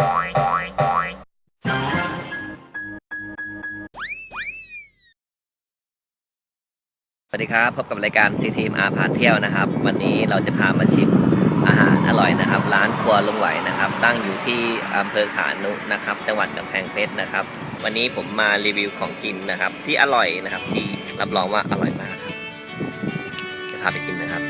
สวัสดีครับ พบกับรายการ c t m r พาเที่ยวนะครับ วันนี้เราจะพามาชิมอาหารอร่อยนะครับ ร้านครัวลุงไหวนะครับ ตั้งอยู่ที่อำเภอขานุนะครับ จังหวัดกำแพงเพชรนะครับ วันนี้ผมมารีวิวของกินนะครับ ที่อร่อยนะครับ ที่รับรองว่าอร่อยมากครับจะพาไปกินนะครับ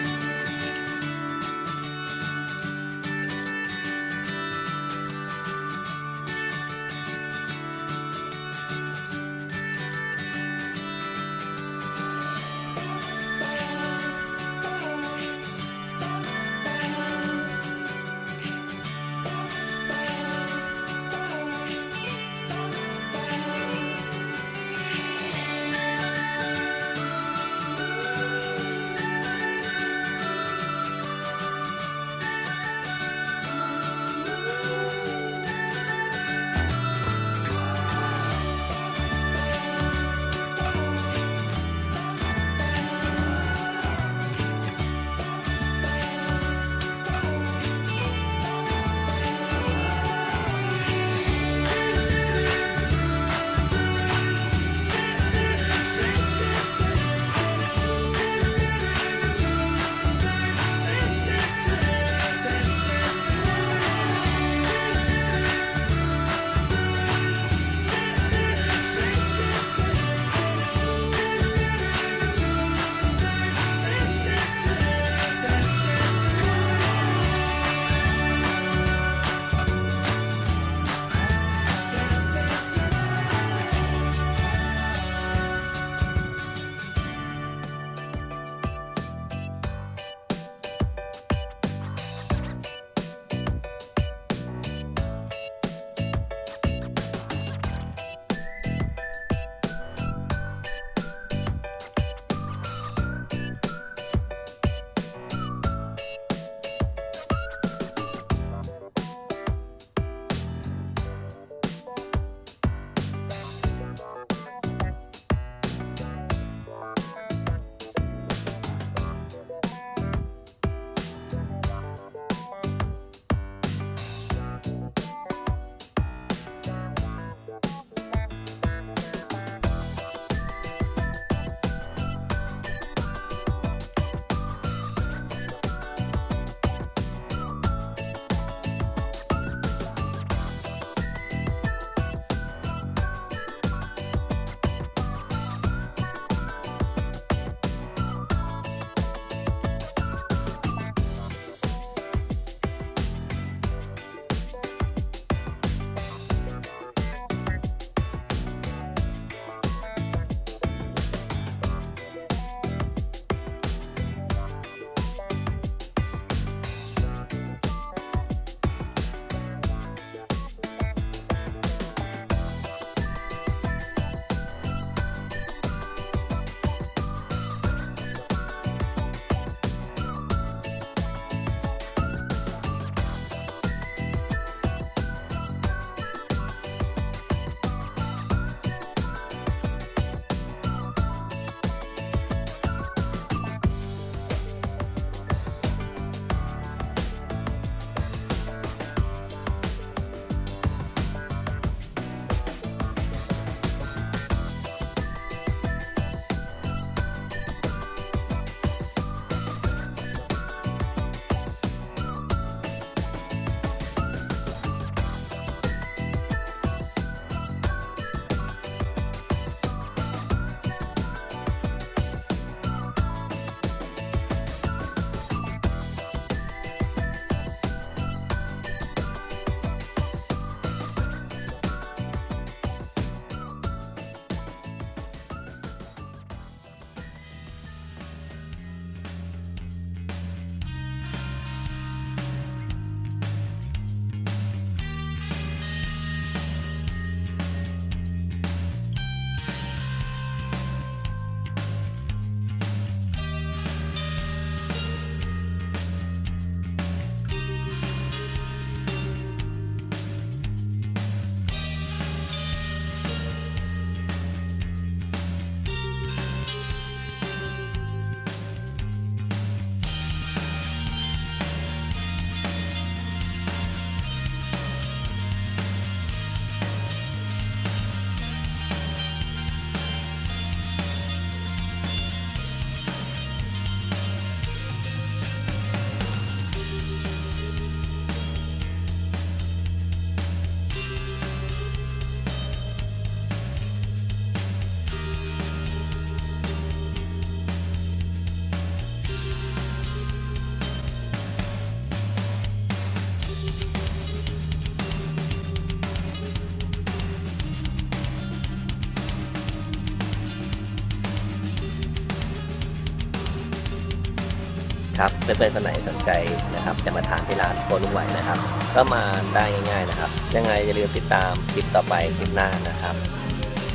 ครับเพื่อนๆคนไหนสนใจนะครับ จะมาทานที่ร้านโคลุงไหวนะครับ ก็มาได้ง่ายๆนะครับ ยังไงอย่าลืมติดตามคลิปต่อไปคลิปหน้านะครับ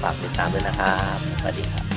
ฝากติดตามด้วยนะครับ สวัสดีครับ